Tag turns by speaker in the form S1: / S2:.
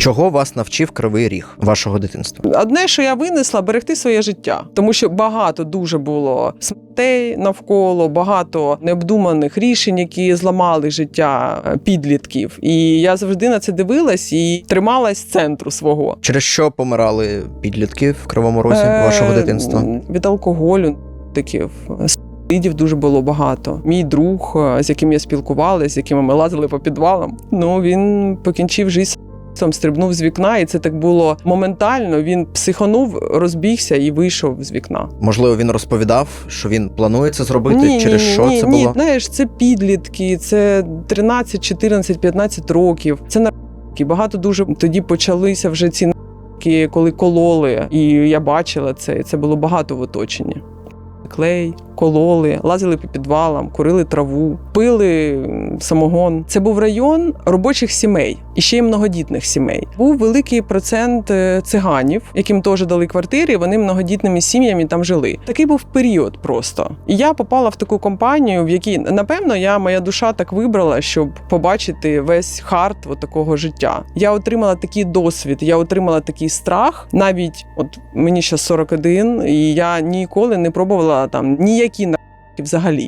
S1: Чого вас навчив кривий ріг вашого дитинства?
S2: Одне, що я винесла, берегти своє життя, тому що багато дуже було смертей навколо, багато необдуманих рішень, які зламали життя е, підлітків. І я завжди на це дивилась і трималась центру свого.
S1: Через що помирали підлітки в кривому розі
S2: Е,
S1: вашого дитинства?
S2: Від алкоголю, таких Сидів дуже було багато. Мій друг, е, з яким я спілкувалася, з яким ми лазили по підвалам. Ну він покінчив життя. Сам стрибнув з вікна, і це так було моментально. Він психанув, розбігся і вийшов з вікна.
S1: Можливо, він розповідав, що він планує це зробити,
S2: ні,
S1: через
S2: ні,
S1: що
S2: ні,
S1: це
S2: ні,
S1: було?
S2: знаєш, це підлітки, це 13, 14, 15 років. Це наркотики. Багато дуже тоді почалися вже ці наркотики, коли кололи, і я бачила це. і Це було багато в оточенні. Клей, кололи, лазили по підвалам, курили траву, пили самогон. Це був район робочих сімей і ще й многодітних сімей. Був великий процент е, циганів, яким теж дали квартири. Вони многодітними сім'ями там жили. Такий був період просто. І я попала в таку компанію, в якій напевно я моя душа так вибрала, щоб побачити весь хард от такого життя. Я отримала такий досвід, я отримала такий страх. Навіть от мені зараз 41, і я ніколи не пробувала там ніякі на взагалі.